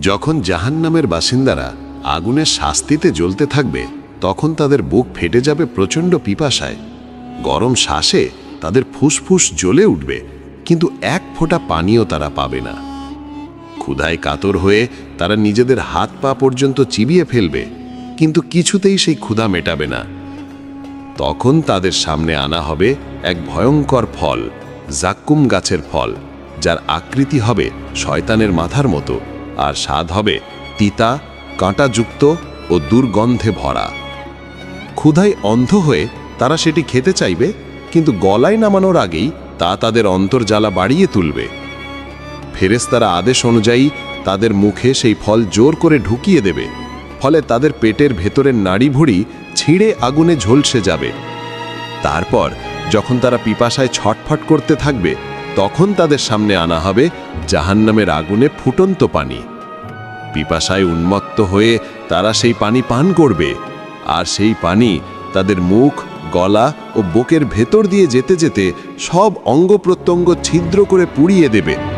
যখন জাহান্নামের বাসিন্দারা আগুনের শাস্তিতে জ্বলতে থাকবে, তখন তাদের বুক ফেটে যাবে প্রচণ্ড পিপাসায়। গরম শ্বাসে তাদের ফুসফুস জ্বলে উঠবে, কিন্তু এক ফোঁটা পানিও তারা পাবে না। ক্ষুধায় কাতর হয়ে তারা নিজেদের হাত পা পর্যন্ত চিবিয়ে ফেলবে, কিন্তু কিছুতেই সেই ক্ষুধা মেটাবে না। তখন তাদের সামনে আনা হবে এক ভয়ঙ্কর ফল, জাক্কুম গাছের ফল, যার আকৃতি হবে শয়তানের মাথার মতো। আর স্বাদ হবে তিতা, কাঁটাযুক্ত ও দুর্গন্ধে ভরা। ক্ষুধায় অন্ধ হয়ে তারা সেটি খেতে চাইবে, কিন্তু গলায় নামানোর আগেই তা তাদের অন্তর্জ্বালা বাড়িয়ে তুলবে। ফেরেস্তারা আদেশ অনুযায়ী তাদের মুখে সেই ফল জোর করে ঢুকিয়ে দেবে, ফলে তাদের পেটের ভেতরের নাড়ি ভুড়ি ছিঁড়ে আগুনে ঝলসে যাবে। তারপর যখন তারা পিপাসায় ছটফট করতে থাকবে তখন তাদের সামনে আনা হবে জাহান্নামের আগুনে ফুটন্ত পানি। পিপাসায় উন্মত্ত হয়ে তারা সেই পানি পান করবে, আর সেই পানি তাদের মুখ, গলা ও বুকের ভেতর দিয়ে যেতে যেতে সব অঙ্গ প্রত্যঙ্গ ছিদ্র করে পুড়িয়ে দেবে।